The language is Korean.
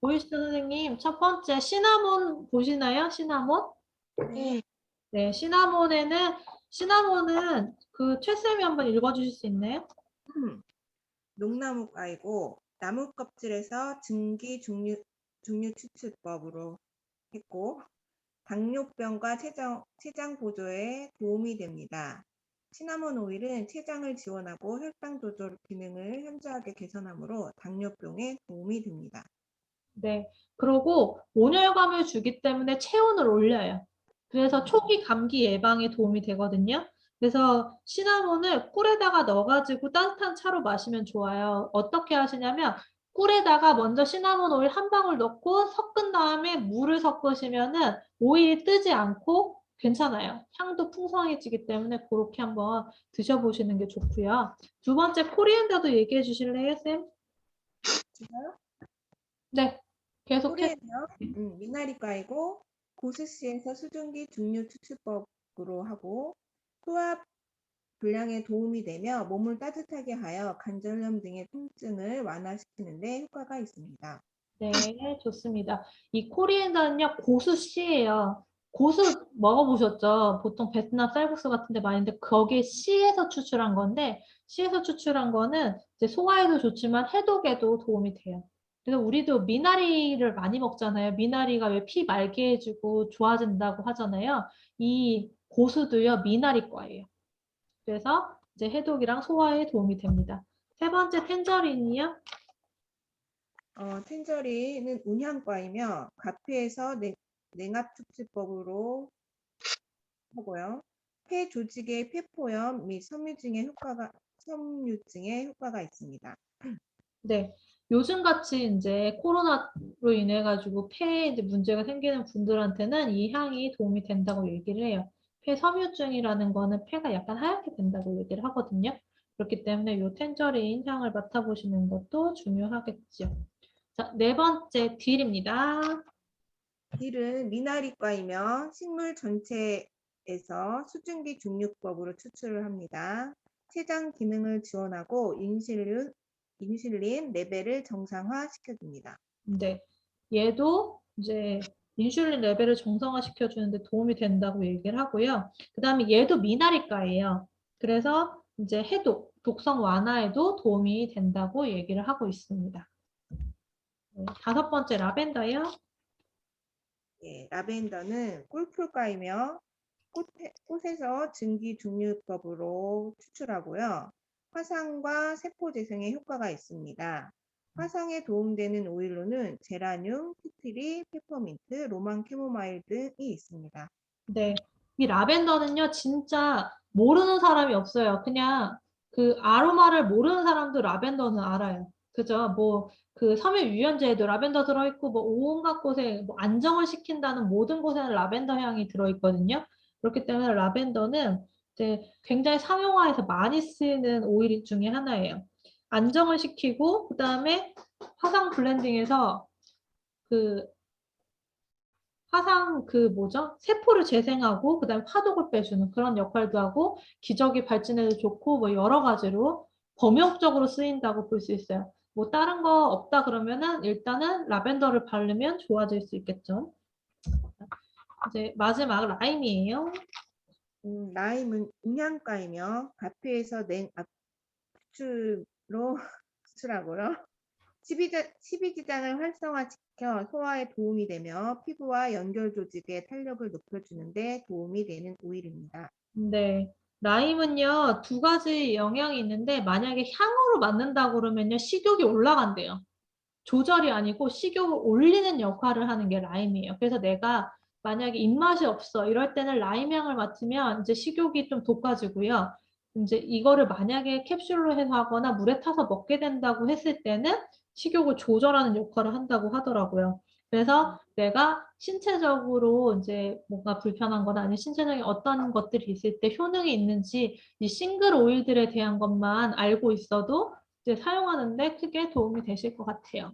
보이시죠, 선생님? 첫 번째 시나몬 보시나요? 시나몬? 네. 네, 시나몬에는 시나몬은 그 최쌤이 한번 읽어주실 수 있나요? 농나무과이고 나무 껍질에서 증기 중류, 중류 추출법으로 했고 당뇨병과 췌장, 췌장 보조에 도움이 됩니다. 시나몬 오일은 췌장을 지원하고 혈당 조절 기능을 현저하게 개선하므로 당뇨병에 도움이 됩니다. 네. 그리고 온열감을 주기 때문에 체온을 올려요. 그래서 초기 감기 예방에 도움이 되거든요. 그래서 시나몬을 꿀에다가 넣어가지고 따뜻한 차로 마시면 좋아요. 어떻게 하시냐면 꿀에다가 먼저 시나몬 오일 한 방울 넣고 섞은 다음에 물을 섞으시면은 오일이 뜨지 않고 괜찮아요. 향도 풍성해지기 때문에 그렇게 한번 드셔보시는 게 좋고요. 두 번째 코리안다도 얘기해 주실래요, 쌤? 네. 계속해. 코리아는요, 음, 미나리과이고 고수씨에서 수증기 중류 추출법으로 하고 소화 불량에 도움이 되며 몸을 따뜻하게 하여 관절염 등의 통증을 완화시키는 데 효과가 있습니다. 네, 좋습니다. 이 코리앤더는요, 고수 씨예요. 고수 먹어보셨죠? 보통 베트남 쌀국수 같은 데 많이 있는데 거기에 씨에서 추출한 건데 씨에서 추출한 거는 이제 소화에도 좋지만 해독에도 도움이 돼요. 그래서 우리도 미나리를 많이 먹잖아요. 미나리가 왜 피 맑게 해주고 좋아진다고 하잖아요. 이 고수도요, 미나리과예요. 그래서 이제 해독이랑 소화에 도움이 됩니다. 세 번째 텐저린이요. 어, 텐저린은 운향과이며 가피에서 냉, 냉압 추출법으로 하고요. 폐 조직의 폐포염 및 섬유증의 효과가 섬유증에 효과가 있습니다. 네. 요즘 같이 이제 코로나로 인해 가지고 폐에 이제 문제가 생기는 분들한테는 이 향이 도움이 된다고 얘기를 해요. 폐 섬유증이라는 거는 폐가 약간 하얗게 된다고 얘기를 하거든요. 그렇기 때문에 요 텐저린 향을 맡아보시는 것도 중요하겠죠. 자, 네 번째 딜입니다. 딜은 미나리과이며 식물 전체에서 수증기 중류법으로 추출을 합니다. 췌장 기능을 지원하고 인슐린, 인슐린 레벨을 정상화시켜줍니다. 네. 얘도 이제 인슐린 레벨을 정상화시켜 주는데 도움이 된다고 얘기를 하고요. 그 다음에 얘도 미나리과예요. 그래서 이제 해독, 독성 완화에도 도움이 된다고 얘기를 하고 있습니다. 네, 다섯 번째 라벤더요. 예, 라벤더는 꿀풀과이며 꽃에, 꽃에서 증기 중류법으로 추출하고요. 화상과 세포 재생에 효과가 있습니다. 화상에 도움되는 오일로는 제라늄, 티트리, 페퍼민트, 로만 캐모마일 등이 있습니다. 네. 이 라벤더는요, 진짜 모르는 사람이 없어요. 그냥 그 아로마를 모르는 사람도 라벤더는 알아요. 그죠? 뭐, 그 섬유 유연제에도 라벤더 들어있고, 뭐, 온갖 곳에 뭐 안정을 시킨다는 모든 곳에는 라벤더 향이 들어있거든요. 그렇기 때문에 라벤더는 이제 굉장히 상용화해서 많이 쓰이는 오일 중에 하나예요. 안정을 시키고, 그 다음에 화상 블렌딩에서 그 화상 그 뭐죠? 세포를 재생하고 그다음에 화독을 빼주는 그런 역할도 하고 기저귀 발진에도 좋고 뭐 여러 가지로 범용적으로 쓰인다고 볼 수 있어요. 뭐 다른 거 없다 그러면은 일단은 라벤더를 바르면 좋아질 수 있겠죠. 이제 마지막 라임이에요. 음, 라임은 음향가이며 가피에서 냉압 추출로 추출하고요. 십이자, 십이지장을 활성화시켜 소화에 도움이 되며 피부와 연결 조직의 탄력을 높여주는데 도움이 되는 오일입니다. 네. 라임은요, 두 가지 영향이 있는데, 만약에 향으로 맡는다고 그러면요, 식욕이 올라간대요. 조절이 아니고 식욕을 올리는 역할을 하는 게 라임이에요. 그래서 내가 만약에 입맛이 없어, 이럴 때는 라임 향을 맡으면 이제 식욕이 좀 돋궈지고요. 이제 이거를 만약에 캡슐로 해서 하거나 물에 타서 먹게 된다고 했을 때는 식욕을 조절하는 역할을 한다고 하더라고요. 그래서 내가 신체적으로 이제 뭔가 불편한 거나 아니면 신체적인 어떤 것들이 있을 때 효능이 있는지 이 싱글 오일들에 대한 것만 알고 있어도 이제 사용하는데 크게 도움이 되실 것 같아요.